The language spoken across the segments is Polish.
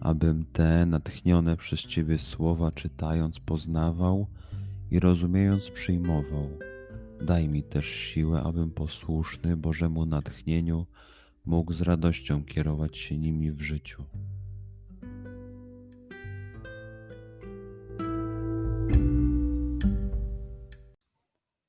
abym te natchnione przez Ciebie słowa czytając poznawał i rozumiejąc przyjmował. Daj mi też siłę, abym posłuszny Bożemu natchnieniu mógł z radością kierować się nimi w życiu.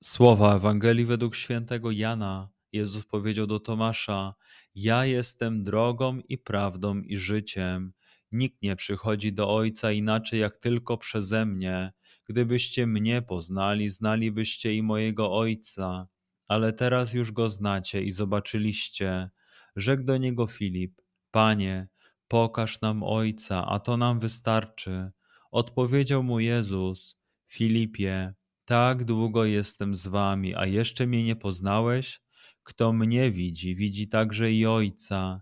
Słowa Ewangelii według świętego Jana. Jezus powiedział do Tomasza: Ja jestem drogą i prawdą i życiem. Nikt nie przychodzi do Ojca inaczej jak tylko przeze mnie. Gdybyście mnie poznali, znalibyście i mojego Ojca, ale teraz już go znacie i zobaczyliście. Rzekł do niego Filip: Panie, pokaż nam Ojca, a to nam wystarczy. Odpowiedział mu Jezus: Filipie, tak długo jestem z wami, a jeszcze mnie nie poznałeś? Kto mnie widzi, widzi także i Ojca.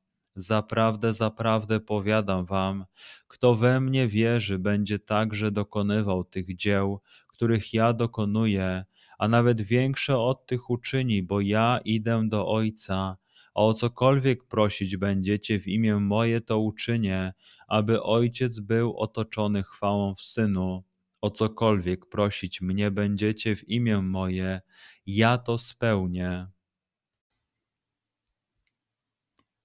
Zaprawdę, zaprawdę powiadam wam, kto we mnie wierzy, będzie także dokonywał tych dzieł, których ja dokonuję, a nawet większe od tych uczyni, bo ja idę do Ojca, a o cokolwiek prosić będziecie w imię moje, to uczynię, aby Ojciec był otoczony chwałą w Synu. O cokolwiek prosić mnie będziecie w imię moje, ja to spełnię.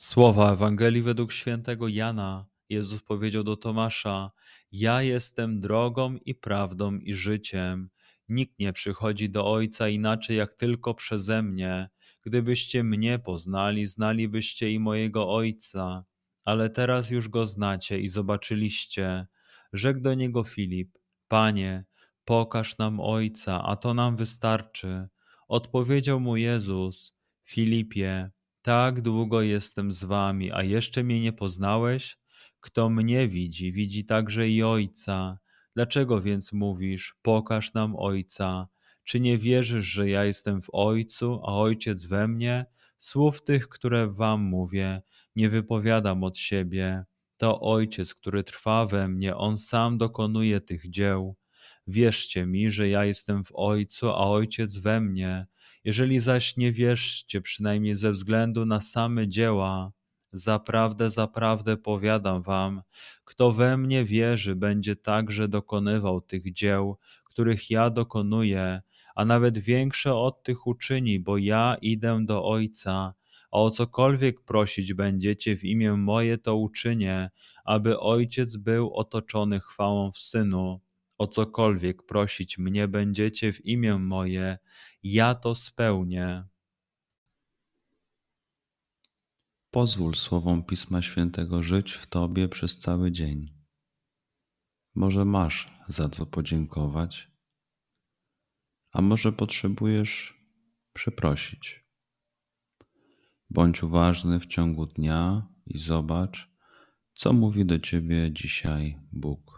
Słowa Ewangelii według świętego Jana. Jezus powiedział do Tomasza: Ja jestem drogą i prawdą i życiem. Nikt nie przychodzi do Ojca inaczej jak tylko przeze mnie. Gdybyście mnie poznali, znalibyście i mojego Ojca, ale teraz już go znacie i zobaczyliście. Rzekł do niego Filip: Panie, pokaż nam Ojca, a to nam wystarczy. Odpowiedział mu Jezus: Filipie, tak długo jestem z wami, a jeszcze mnie nie poznałeś? Kto mnie widzi, widzi także i Ojca. Dlaczego więc mówisz, pokaż nam Ojca? Czy nie wierzysz, że ja jestem w Ojcu, a Ojciec we mnie? Słów tych, które wam mówię, nie wypowiadam od siebie. To Ojciec, który trwa we mnie, On sam dokonuje tych dzieł. Wierzcie mi, że ja jestem w Ojcu, a Ojciec we mnie. Jeżeli zaś nie wierzcie, przynajmniej ze względu na same dzieła, zaprawdę, zaprawdę powiadam wam, kto we mnie wierzy, będzie także dokonywał tych dzieł, których ja dokonuję, a nawet większe od tych uczyni, bo ja idę do Ojca, a o cokolwiek prosić będziecie w imię moje, to uczynię, aby Ojciec był otoczony chwałą w Synu o cokolwiek prosić mnie będziecie w imię moje, ja to spełnię. Pozwól słowom Pisma Świętego żyć w Tobie przez cały dzień. Może masz za co podziękować, a może potrzebujesz przeprosić. Bądź uważny w ciągu dnia i zobacz, co mówi do Ciebie dzisiaj Bóg.